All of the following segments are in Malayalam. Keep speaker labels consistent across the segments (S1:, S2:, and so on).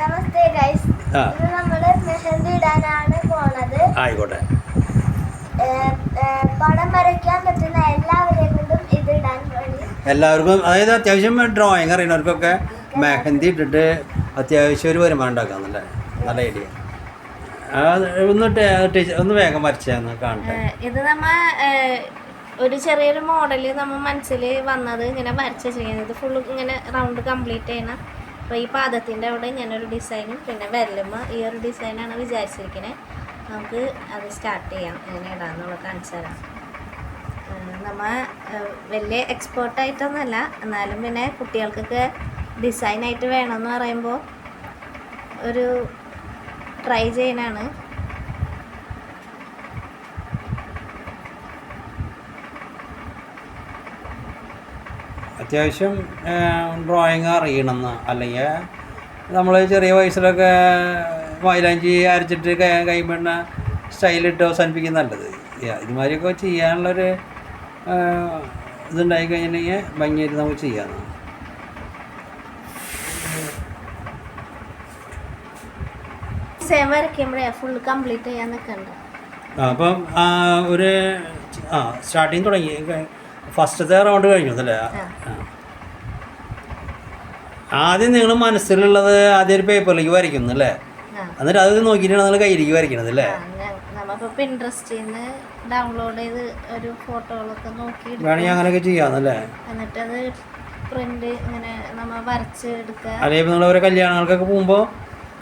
S1: നമസ്തേ ഗൈസ് മെഹന്തി ഇടാനാണ് പോണത്.
S2: ആയിക്കോട്ടെ.
S1: പടം വരയ്ക്കാൻ പറ്റുന്ന എല്ലാവരെയും കൊണ്ടും ഇത് ഇടാൻ വേണ്ടി.
S2: എല്ലാവർക്കും അതായത് അത്യാവശ്യം ഡ്രോയിങ് അറിയുന്നവർക്കൊക്കെ മെഹന്തി ഇട്ടിട്ട് അത്യാവശ്യം ഒരു വരുമാനം ഉണ്ടാക്കാന്നല്ലേ നല്ല ഐഡിയ ഒന്ന് ഒന്ന് വേഗം വരച്ചാന്ന് കാണട്ടെ.
S3: ഇത് നമ്മ ഒരു ചെറിയൊരു മോഡൽ നമ്മ മനസ്സിൽ വന്നത് ഇങ്ങനെ വരച്ച ചെയ്യുന്നത്. ഫുൾ ഫുള്ള് ഇങ്ങനെ റൗണ്ട് കംപ്ലീറ്റ് ചെയ്യണം അപ്പോൾ ഈ പാദത്തിന്റെ അവിടെ ഇങ്ങനൊരു ഡിസൈനും പിന്നെ വിരലുമ്മ ഈ ഒരു ഡിസൈനാണ് വിചാരിച്ചിരിക്കുന്നത് നമുക്ക് അത് സ്റ്റാർട്ട് ചെയ്യാം. എങ്ങനെ ഇടാന്നുള്ള കാണിച്ചു തരാം. നമ്മൾ വലിയ എക്സ്പേർട്ടായിട്ടൊന്നുമല്ല എന്നാലും പിന്നെ കുട്ടികൾക്കൊക്കെ ഡിസൈനായിട്ട് വേണമെന്ന് പറയുമ്പോൾ ഒരു ട്രൈ ചെയ്യാനാണ്
S2: അത്യാവശ്യം ഡ്രോയിങ് അറിയണമെന്ന്. അല്ലെങ്കിൽ നമ്മൾ ചെറിയ വയസ്സിലൊക്കെ മൈലാഞ്ചി അരച്ചിട്ട് കൈമണ്ണ സ്റ്റൈലിട്ട് അവസാനിപ്പിക്കുന്ന നല്ലത്. ഇതുമാതിരിയൊക്കെ ചെയ്യാനുള്ളൊരു ഇതുണ്ടായി കഴിഞ്ഞിട്ടുണ്ടെങ്കിൽ ഭംഗിയായിട്ട് നമുക്ക് ചെയ്യാം.
S3: സെയിം വരയ്ക്കുമ്പോഴേ ഫുള്ള് കംപ്ലീറ്റ് ചെയ്യാൻ നിൽക്കണ്ട.
S2: ആ, അപ്പം ഒരു ആ സ്റ്റാർട്ടിങ് തുടങ്ങി. ഫസ്റ്റത്തെ റൗണ്ട് കഴിഞ്ഞു അല്ലേ. ആദ്യം നിങ്ങൾ മനസ്സിലുള്ളത് ആദ്യം ഒരു പേപ്പറിലേക്ക് വരയ്ക്കുന്നു അല്ലേ? എന്നിട്ട് അത് നോക്കിയിട്ടാണ് നിങ്ങൾ കയ്യിലേക്ക് വരയ്ക്കണത് അല്ലേ?
S3: ഡൗൺലോഡ് ചെയ്ത് ഒരു ഫോട്ടോകളൊക്കെ നോക്കി.
S2: വേണമെങ്കിൽ അങ്ങനെയൊക്കെ ചെയ്യാമെന്നല്ലേ
S3: അത് പ്രിന്റ് ഇങ്ങനെ നമ്മൾ വരച്ച് എടുക്കുക.
S2: അല്ലെങ്കിൽ നിങ്ങൾ ഓരോ കല്യാണങ്ങൾക്കൊക്കെ പോകുമ്പോൾ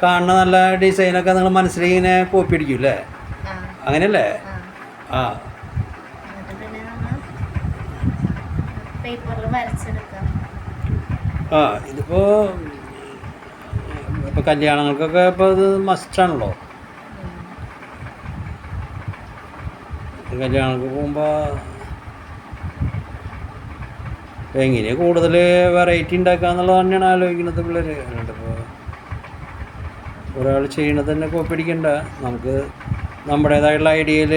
S2: കാണുന്ന നല്ല ഡിസൈനൊക്കെ നിങ്ങൾ മനസ്സിലേക്ക് ഇങ്ങനെ കോപ്പി അടിക്കും അല്ലേ അങ്ങനെയല്ലേ
S3: ആ
S2: ആ
S3: എന്നിട്ട് പിന്നെ നമ്മൾ
S2: ആ ഇതിപ്പോൾ ഇപ്പോൾ കല്യാണങ്ങൾക്കൊക്കെ ഇപ്പോൾ ഇത് മസ്റ്റാണല്ലോ കല്യാണങ്ങൾക്ക് പോകുമ്പോൾ എങ്ങനെ കൂടുതൽ വെറൈറ്റി ഉണ്ടാക്കുക എന്നുള്ളത് തന്നെയാണ് ആലോചിക്കുന്നത് അല്ലാണ്ട് ഇപ്പോൾ ഒരാൾ ചെയ്യണത് തന്നെ കോപ്പിടിക്കണ്ട നമുക്ക് നമ്മുടേതായിട്ടുള്ള ഐഡിയയിൽ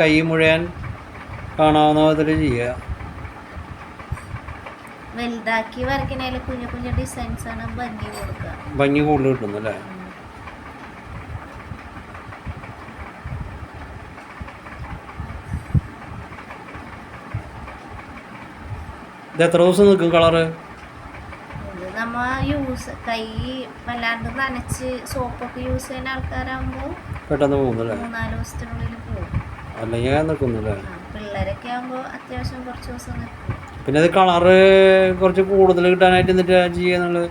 S2: കൈ മുഴയാൻ കാണാവുന്ന വിധത്തിൽ ചെയ്യുക.
S3: വലുതാക്കി വരയ്ക്കണേൽ കുഞ്ഞു കുഞ്ഞു ഡിസൈൻസ് ആണ് ഭംഗി കൊടുക്കുക.
S2: ഭംഗി കൂടുതൽ കിട്ടുന്നു അല്ലേ ഇത് എത്ര ദിവസം നിൽക്കും കളറ്
S3: നമ്മ യൂസ് കൈ വല്ലാണ്ട് നനച്ച് സോപ്പൊക്കെ യൂസ് ചെയ്യുന്ന ആൾക്കാരാകുമ്പോൾ
S2: പെട്ടെന്ന് പോകുന്നല്ലേ?
S3: മൂന്നാൽ ദിവസത്തിനുള്ളിൽ പോകും.
S2: അല്ലെങ്കിൽ നിൽക്കുന്നില്ലേ?
S3: പിള്ളേരൊക്കെ ആകുമ്പോൾ അത്യാവശ്യം കുറച്ച് ദിവസം നിൽക്കും
S2: പിന്നെ അത് കളറ് കുറച്ച് കൂടുതൽ കിട്ടാനായിട്ട് എന്നിട്ട് ചെയ്യാന്നുള്ളത്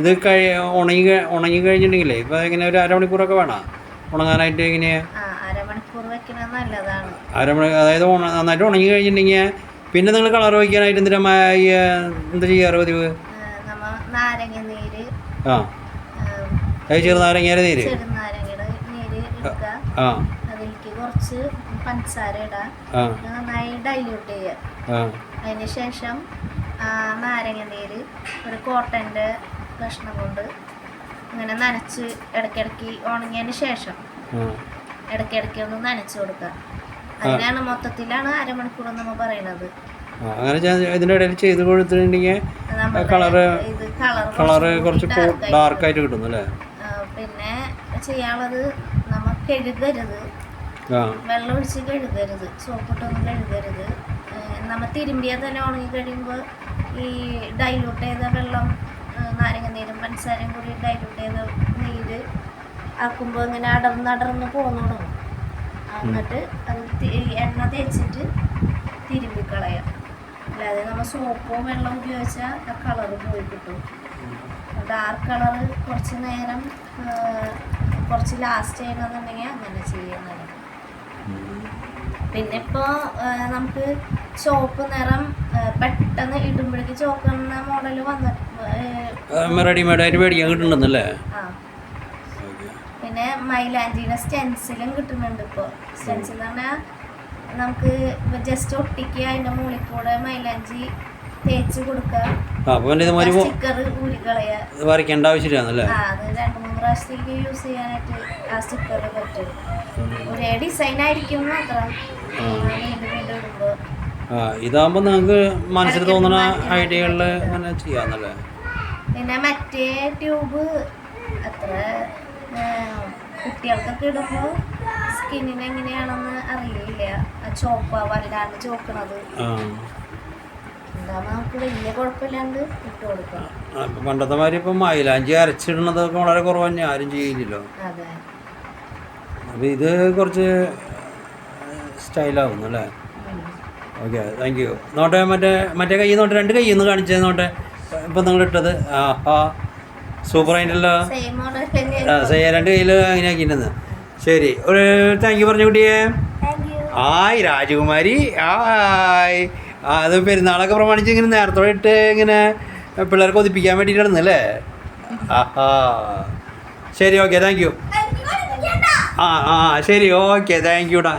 S2: ഇത് കഴി ഉണങ്ങി ഉണങ്ങി കഴിഞ്ഞിട്ടുണ്ടെങ്കിലേ ഇപ്പം എങ്ങനെ ഒരു അരമണിക്കൂറൊക്കെ വേണം? ഉണങ്ങാനായിട്ട്
S3: ആ നല്ലതാണ്.
S2: അരമണി അതായത് നന്നായിട്ട് ഉണങ്ങി കഴിഞ്ഞിട്ടുണ്ടെങ്കിൽ പിന്നെ നിങ്ങൾ കളർ വയ്ക്കാനായിട്ട് എന്തിനാ എന്ത് ചെയ്യാറ് പതിവ്?
S3: ആ,
S2: ആ.
S3: ആ,
S2: ചെറുനാരങ്ങയുടെ നീര്? ആ.
S3: കുറച്ച് പഞ്ചസാര ഇടാ. നന്നായി ഡൈല്യൂട്ട് ചെയ്യുക അതിന് ശേഷം നാരങ്ങ നീര് ഒരു കോട്ടന്റെ കഷ്ണം കൊണ്ട് ഇങ്ങനെ നനച്ച് ഇടയ്ക്കിടയ്ക്ക് ഉണങ്ങിയതിന് ശേഷം ഇടയ്ക്കിടയ്ക്ക് ഒന്ന് നനച്ച് കൊടുക്കുക. അതിനാണ് മൊത്തത്തിലാണ് അരമണിക്കൂർ നമ്മൾ പറയുന്നത്.
S2: അങ്ങനെ ചെയ്ത് ഇതിന്റെ ഇടയിൽ ചെയ്ത് കൊടുത്തിട്ടുണ്ടെങ്കിൽ
S3: നമ്മുടെ
S2: കളറ്
S3: കളർ
S2: കളറ് കുറച്ച് ഡാർക്കായിട്ട് കിട്ടുന്നു അല്ലേ?
S3: പിന്നെ ചെയ്യാനുള്ളത് നമ്മൾ കഴുകരുത്. വെള്ളം ഒഴിച്ച് കഴുകരുത് സോപ്പിട്ടൊന്നും കഴുകരുത് നമ്മൾ നമ്മ തിരുമ്പിയാൽ തന്നെ ഉണങ്ങി കഴിയുമ്പോൾ ഈ ഡൈലൂട്ട് ചെയ്ത വെള്ളം നാരങ്ങ നീരും പഞ്ചസാരയും കൂടി ഡൈലൂട്ട് ചെയ്ത നീര് ആക്കുമ്പോൾ ഇങ്ങനെ അടർന്ന് അടർന്ന് പോന്നു എന്നിട്ട് അത് എണ്ണ തേച്ചിട്ട് തിരുമ്പിക്കളയാം അല്ലാതെ നമ്മൾ സോപ്പും വെള്ളം ഉപയോഗിച്ചാൽ ആ കളറ് പോയി കിട്ടും. ഡാർക്ക് കളറ് കുറച്ച് നേരം കുറച്ച് ലാസ്റ്റ് ചെയ്യണമെന്നുണ്ടെങ്കിൽ അങ്ങനെ ചെയ്യുന്നത് പിന്നെ ഇപ്പോൾ നമുക്ക് ചുവപ്പ് നിറം പെട്ടെന്ന് ഇടുമ്പോഴേക്ക് ചുവക്കുന്ന മോഡൽ വന്നു
S2: റെഡിമെയ്ഡ് ആയിട്ട് മേടിക്കാൻ കിട്ടുന്നുണ്ടല്ലേ?
S3: പിന്നെ മൈലാഞ്ചിയുടെ സ്റ്റെൻസിലും കിട്ടുന്നുണ്ട് ഇപ്പോൾ സ്റ്റെൻസിൽ എന്ന് പറഞ്ഞാൽ നമുക്ക് ജസ്റ്റ് ഒട്ടിക്കുക അതിന്റെ മുകളിൽ കൂടെ മൈലാഞ്ചി തേച്ച് കൊടുക്കുക.
S2: വരയ്ക്കേണ്ട ആവശ്യമില്ല
S3: ആ അത് രണ്ട് പ്രാവശ്യത്തേക്ക് യൂസ് ചെയ്യാനായിട്ട് ആ സ്റ്റിക്കർ പറ്റും. ഒരേ ഡിസൈൻ ആയിരിക്കും മാത്രം വീണ്ടും വീണ്ടും ഇടുമ്പോൾ
S2: ആ ഇതാകുമ്പോൾ നിങ്ങൾക്ക് മനസ്സിൽ തോന്നുന്ന ഐഡിയകളിൽ അങ്ങനെ ചെയ്യാന്നല്ലേ?
S3: പിന്നെ മറ്റേ ട്യൂബ് അത്ര കുട്ടികൾക്കൊക്കെ ഇടുമ്പോൾ സ്കിന്നിന് എങ്ങനെയാണെന്ന് അറിയില്ല. ചോപ്പ വല്ലാണ്ട് ചോക്കണത്
S2: പണ്ടത്തെ മാതിരി ഇപ്പം മൈലാഞ്ചി അരച്ചിടുന്നതൊക്കെ വളരെ കുറവാണ് ആരും ചെയ്യില്ലല്ലോ.
S3: അതെ.
S2: അപ്പോൾ ഇത് കുറച്ച് സ്റ്റൈലാവുന്നു അല്ലേ. ഓക്കെ താങ്ക് യു നോട്ടെ മറ്റേ മറ്റേ കൈ നോട്ടെ രണ്ട് കൈ ഒന്ന് കാണിച്ചത് നോട്ടെ. ഇപ്പം നിങ്ങൾ ഇട്ടത് ആ ആ സൂപ്പർ ആയിട്ടല്ലോ രണ്ട് കയ്യിൽ അങ്ങനെ ആക്കിയിട്ടുണ്ടെന്ന് ശരി ഒരു താങ്ക് യു പറഞ്ഞു കുട്ടിയെ? ആയ് രാജകുമാരി. ആയ് അത് പെരുന്നാളൊക്കെ പ്രമാണിച്ച് ഇങ്ങനെ നേരത്തോടെ ഇട്ട് ഇങ്ങനെ പിള്ളേർക്ക് ഒതിപ്പിക്കാൻ വേണ്ടിയിട്ടാണ് അല്ലേ ആഹാ. ശരി ഓക്കെ താങ്ക് യു ആ ആ ശരി ഓക്കെ താങ്ക് യുടാ